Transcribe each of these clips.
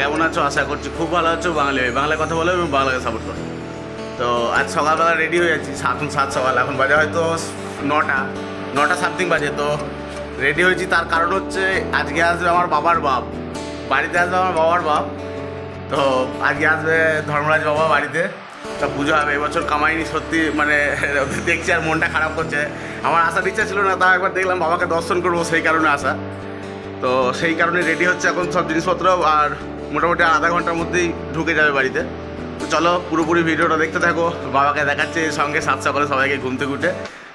কেমন আছো? আশা করছি খুব ভালো আছো। বাঙালি কথা তো আজ সকালবেলা রেডি হয়ে যাচ্ছি। হয়তো নটা। নটা সামথিং বাজে। তো রেডি হয়েছি। তার কারণ হচ্ছে আজকে আসবে আমার বাবার বাপ। বাড়িতে আসবে আমার বাবার বাপ। তো আজকে আসবে ধর্মরাজ বাবা বাড়িতে। তা পুজো হবে। এবছর কামাইনি, সত্যি মানে দেখছি আর মনটা খারাপ করছে। আমার আসার ইচ্ছা ছিল না তাও একবার দেখলাম বাবাকে দর্শন করব সেই কারণে আসা তো সেই কারণে রেডি হচ্ছে এখন সব জিনিসপত্র আর মোটামুটি আধা ঘণ্টার মধ্যেই ঢুকে যাবে বাড়িতে। তো চলো পুরোপুরি ভিডিওটা দেখতে থাকো, বাবাকে দেখাচ্ছে সঙ্গে সাত সকালে সবাইকে ঘুম থেকে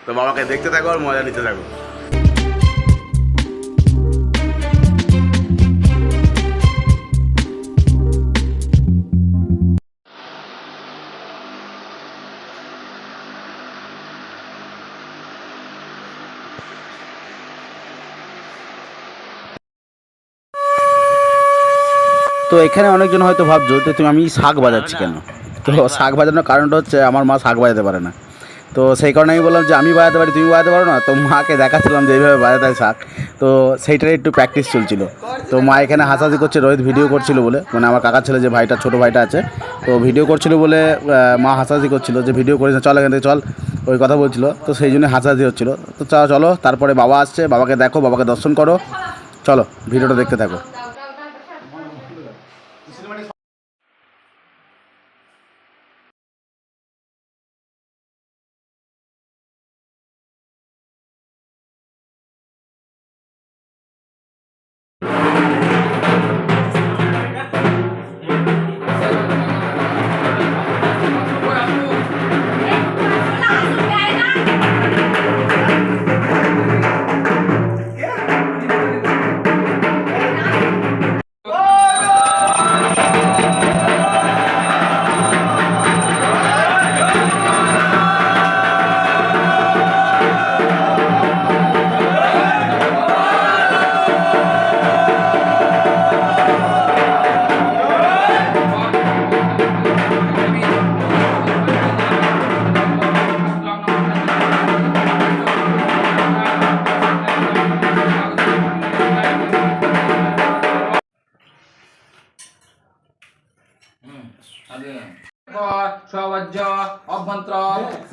তো বাবাকে দেখতে থাকো আর মজা নিতে থাকো। তো এখানে অনেকজন হয়তো ভাবছ যে তুমি আমি শাক বাজাচ্ছি কেন? তো শাক বাজানোর কারণটা হচ্ছে আমার মা শাক বাজাতে পারে না। তো সেই কারণে আমি বললাম যে আমি বাজাতে পারি তুমি বাজাতে পারো না? তো মাকে দেখাচ্ছিলাম যে এইভাবে বাজাতে হয় শাক। তো সেইটারই একটু প্র্যাকটিস চলছিল। তো মা এখানে হাসাহাসি করছে রোহিত ভিডিও করছিল বলে। মানে আমার কাকার ছেলে যে ভাইটা ছোটো ভাইটা আছে তো ভিডিও করছিল বলে মা হাসাহাসি করছিল যে ভিডিও করিস চল এখান থেকে চল। ওই কথা বলছিল। তো সেই জন্য হাসাহাসি হচ্ছিল। তো চলো তারপরে বাবা আসছে বাবাকে দেখো বাবাকে দর্শন করো। চলো ভিডিওটা দেখতে থাকো। you.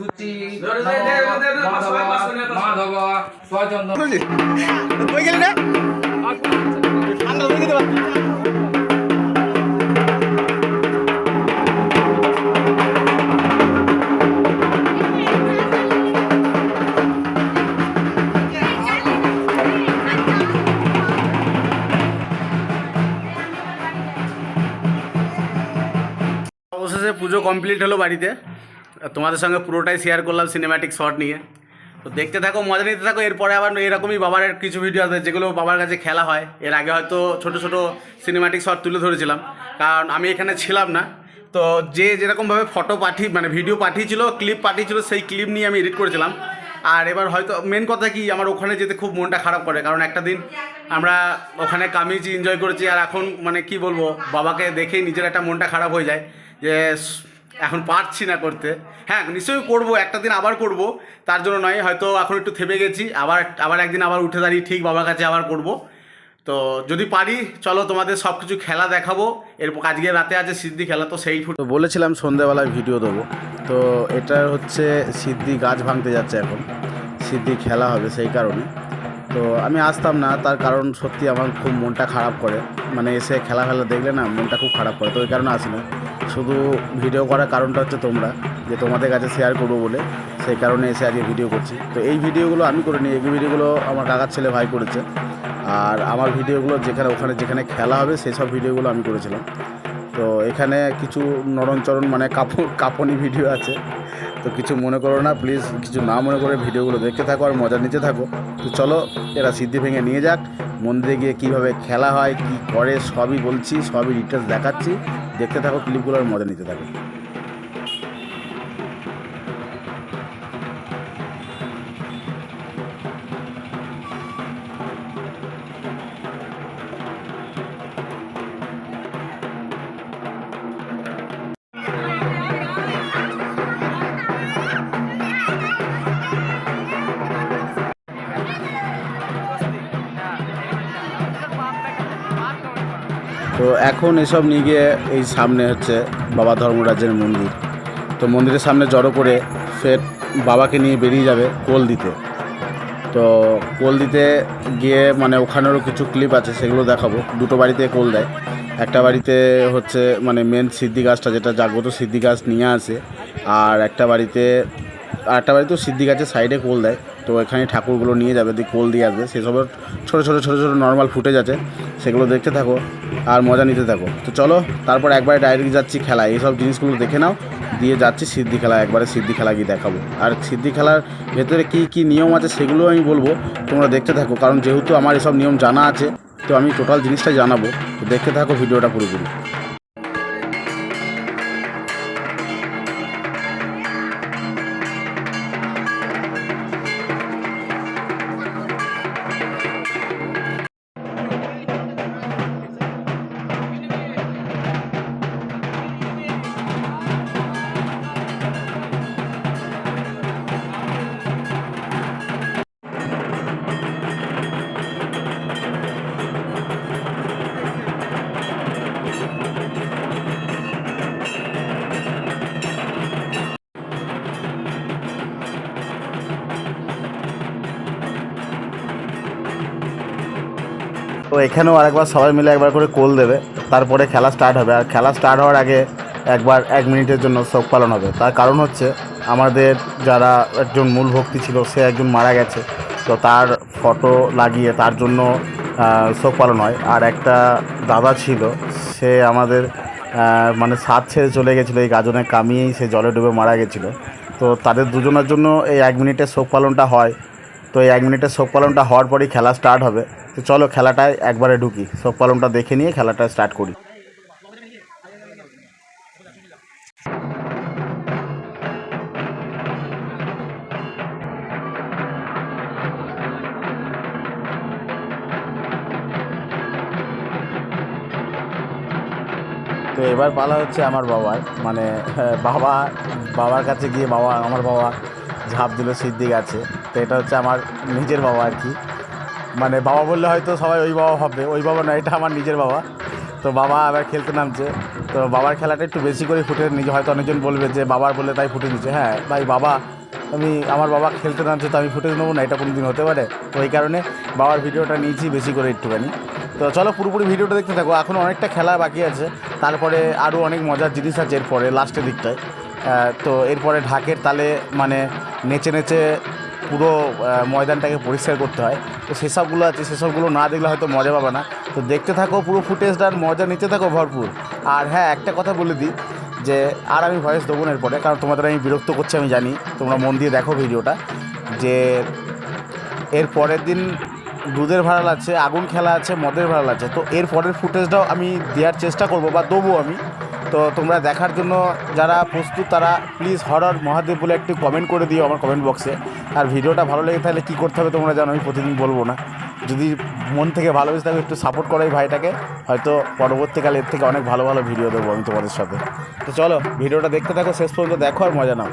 সূচি মাধব মাধব স্বচন্দ্র অবশেষে পুজো কমপ্লিট হলো বাড়িতে আর তোমাদের সঙ্গে পুরোটাই শেয়ার করলাম সিনেম্যাটিক শট নিয়ে। তো দেখতে থাকো, মজা নিতে থাকো, এরপরে আবার এরকমই বাবার কিছু ভিডিও আছে যেগুলো বাবার কাছে খেলা হয়। এর আগে হয়তো ছোট ছোট সিনেম্যাটিক শট তুলে ধরেছিলাম। কারণ আমি এখানে ছিলাম না। তো যে যেরকমভাবে ফটো পাঠিয়ে মানে ভিডিও পাঠিয়েছিল ক্লিপ পাঠিয়েছিল, সেই ক্লিপ নিয়ে আমি এডিট করেছিলাম। আর এবার হয়তো মেন কথা কি, আমার ওখানে যেতে খুব মনটা খারাপ করে। কারণ একটা দিন আমরা ওখানে কামিয়েছি এনজয় করেছি, আর এখন মানে কি বলব, বাবাকে দেখেই নিজের একটা মনটা খারাপ হয়ে যায়। যে এখন পারছি না করতে। হ্যাঁ নিশ্চয়ই করব, একটা দিন আবার করব। তার জন্য নয়, হয়তো এখন একটু থেমে গেছি। আবার আবার একদিন আবার উঠে দাঁড়িয়ে ঠিক বাবার কাছে আবার করব। তো যদি পারি, চলো তোমাদের সব কিছু খেলা দেখাবো। এরপর আজকে রাতে আছে সিদ্ধি খেলা, তো সেই ফুট বলেছিলাম সন্ধ্যাবেলায় ভিডিও দেবো। তো এটা হচ্ছে সিদ্ধি গাছ ভাঙতে যাচ্ছে এখন। সিদ্ধি খেলা হবে সেই কারণে। তো আমি আসতাম না, তার কারণ সত্যি আমার খুব মনটা খারাপ করে। মানে এসে খেলা ফেলা দেখলে না মনটা খুব খারাপ করে, তো ওই কারণে আসি না শুধু ভিডিও করার কারণটা হচ্ছে তোমরা, যে তোমাদের কাছে শেয়ার করব বলে, সেই কারণে এসে আজকে ভিডিও করছি। তো এই ভিডিওগুলো আমি করে নিই, এই ভিডিওগুলো আমার কাকার ছেলে ভাই করেছে। আর আমার ভিডিওগুলো যেখানে, ওখানে যেখানে খেলা হবে, সেই সব ভিডিওগুলো আমি করেছিলাম। তো এখানে কিছু নরমচরণ মানে কাপড় কাপনি ভিডিও আছে। তো কিছু মনে করো না প্লিজ কিছু না মনে করে ভিডিওগুলো দেখতে থাকো আর মজা নিতে থাকো। তো চলো, এরা সিদ্ধি ভেঙে নিয়ে যাক, মন্দিরে গিয়ে কীভাবে খেলা হয়, কি করে, সবই বলছি, সবই ডিটেলস দেখাচ্ছি। দেখতে থাকো ক্লিপগুলো আর মজা নিতে থাকো। তো এখন এসব নিয়ে গিয়ে এই সামনে হচ্ছে বাবা ধর্মরাজের মন্দির। তো মন্দিরের সামনে জড়ো করে ফের বাবাকে নিয়ে বেরিয়ে যাবে কোল দিতে। তো কোল দিতে গিয়ে মানে ওখানেরও কিছু ক্লিপ আছে, সেগুলো দেখাবো। দুটো বাড়িতে কোল দেয়। একটা বাড়িতে হচ্ছে মানে মেন সিদ্ধি গাছটা যেটা জাগ্রত সিদ্ধি গাছ নিয়ে আসে, আর একটা বাড়িতে, আর একটা বাড়িতেও সিদ্ধি গাছের সাইডে কোল দেয়। তো এখানে ঠাকুরগুলো নিয়ে যাবে, দিয়ে কোল দিয়ে আসবে। সেসবের ছোটো ছোটো ছোটো ছোটো নর্মাল ফুটেজ আছে। সেগুলো দেখতে থাকো আর মজা নিতে থাকো। তো চলো, তারপর একবারে ডাইরেক্ট যাচ্ছি খেলা এইসব জিনিসগুলো দেখে নাও, দিয়ে যাচ্ছি সিদ্ধি খেলা একবারে সিদ্ধি খেলা গিয়ে দেখাবো। আর সিদ্ধি খেলার ভেতরে কি কি নিয়ম আছে সেগুলো আমি বলব, তোমরা দেখতে থাকো। কারণ যেহেতু আমার এসব নিয়ম জানা আছে, তো আমি টোটাল জিনিসটাই জানাব। তো দেখতে থাকো ভিডিওটা পুরোপুরি। তো এখানেও আরেকবার সবাই মিলে একবার করে কোল দেবে, তারপরে খেলা স্টার্ট হবে। আর খেলা স্টার্ট হওয়ার আগে একবার এক মিনিটের জন্য শোক পালন হবে। তার কারণ হচ্ছে আমাদের যারা একজন মূল ভক্তি ছিল, সে একজন মারা গেছে। তো তার ফটো লাগিয়ে তার জন্য শোক পালন হয়। আর একটা দাদা ছিল, সে আমাদের মানে সাত ছেড়ে চলে গেছিল, এই গাজনে কামিয়েই সে জলে ডুবে মারা গেছিল। তো তাদের দুজনের জন্য এই এক মিনিটের শোক পালনটা হয়। তো এই এক মিনিটের শোক পালনটা হওয়ার পরেই খেলা স্টার্ট হবে। তো চলো খেলাটায় একবারে ঢুকি। শোক পালনটা দেখে নিয়ে খেলাটা স্টার্ট করি। তো এবার পালা হচ্ছে আমার বাবার। মানে হ্যাঁ, বাবা বাবার কাছে গিয়ে বাবা আমার বাবা ঝাঁপ দিল সিদ্দিক গাছে তো এটা হচ্ছে আমার নিজের বাবা আর কি। মানে বাবা বললে হয়তো সবাই ওই বাবা ভাববে, ওই বাবা না, এটা আমার নিজের বাবা। তো বাবা আবার খেলতে নামছে। তো বাবার খেলাটা একটু বেশি করে ফুটে নিজে হয়তো অনেকজন বলবে যে বাবার বলে তাই ফুটে নিচ্ছে হ্যাঁ ভাই বাবা, আমি, আমার বাবা খেলতে নামছে তো আমি ফুটে নেব না, এটা কোনো দিন হতে পারে। তো এই কারণে বাবার ভিডিওটা নিয়েছি বেশি করে একটুখানি। তো চলো পুরোপুরি ভিডিওটা দেখতে থাকো, এখন অনেকটা খেলা বাকি আছে। তারপরে আরও অনেক মজার জিনিস আছে এরপরে, লাস্টের দিকটায়। তো এরপরে ঢাকের তালে মানে নেচে নেচে পুরো ময়দানটাকে পরিষ্কার করতে হয়। তো সেসবগুলো আছে, সেসবগুলো না দেখলে হয়তো মজা পাবে না। তো দেখতে থাকো পুরো ফুটেজটা আর মজা নিতে থাকো ভরপুর। আর হ্যাঁ একটা কথা বলে দিই, যে আর আমি ভয়েস দেবো না এরপরে, কারণ তোমাদের আমি বিরক্ত করছি, আমি জানি। তোমরা মন দিয়ে দেখো ভিডিওটা, যে এর পরের দিন দুধের ভাড়াল আছে, আগুন খেলা আছে, মদের ভাড়াল আছে। তো এর পরের ফুটেজটাও আমি দেওয়ার চেষ্টা করব বা দেবো আমি। তো তোমরা দেখার জন্য যারা প্রস্তুত, তারা প্লিজ হরর মহাদেব বলে একটু কমেন্ট করে দিও আমার কমেন্ট বক্সে আর ভিডিওটা ভালো লেগে তাহলে কী করতে হবে তোমরা জানো, আমি প্রতিদিন বলব না। যদি মন থেকে ভালোবেসে থাকো, একটু সাপোর্ট করো এই ভাইটাকে। হয়তো পরবর্তীকালে এর থেকে অনেক ভালো ভালো ভিডিও দেবো আমি তোমাদের সাথে। তো চলো, ভিডিওটা দেখতে থাকো, শেষ পর্যন্ত দেখো আর মজা নাও।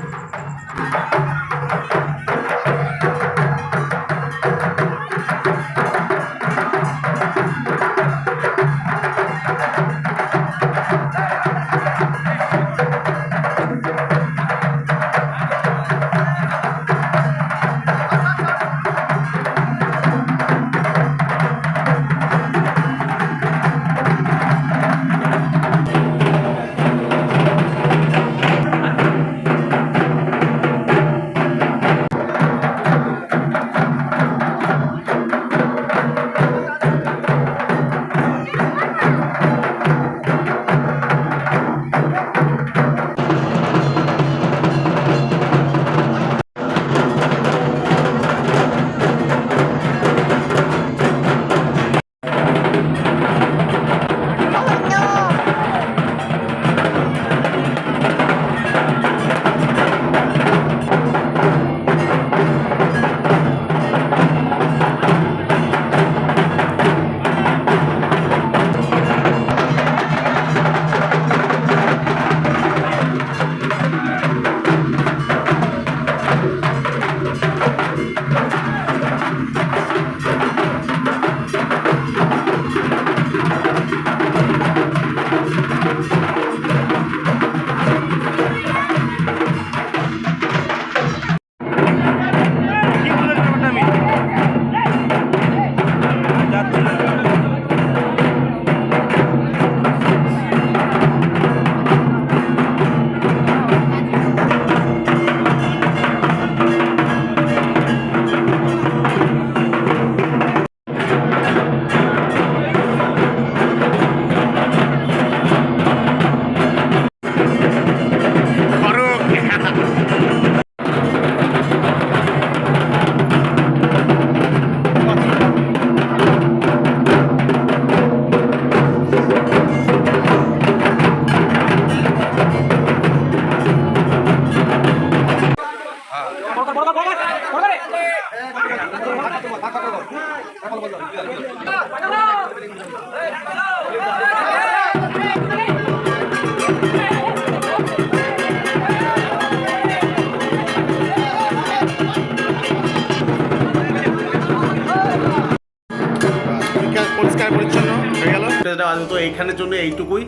হয়ে গেল তো এইখানের জন্য এইটুকুই।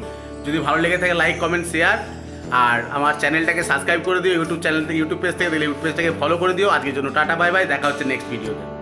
যদি ভালো লেগে থাকে লাইক কমেন্ট শেয়ার আর আমার চ্যানেলটাকে সাবস্ক্রাইব করে দিও, ইউটিউব চ্যানেল থেকে, ইউটিউব পেজ থেকে দিলে ইউটিউব পেজটাকে ফলো করে দিও। আজকের জন্য টাটা বাই বাই দেখা হচ্ছে নেক্সট ভিডিওতে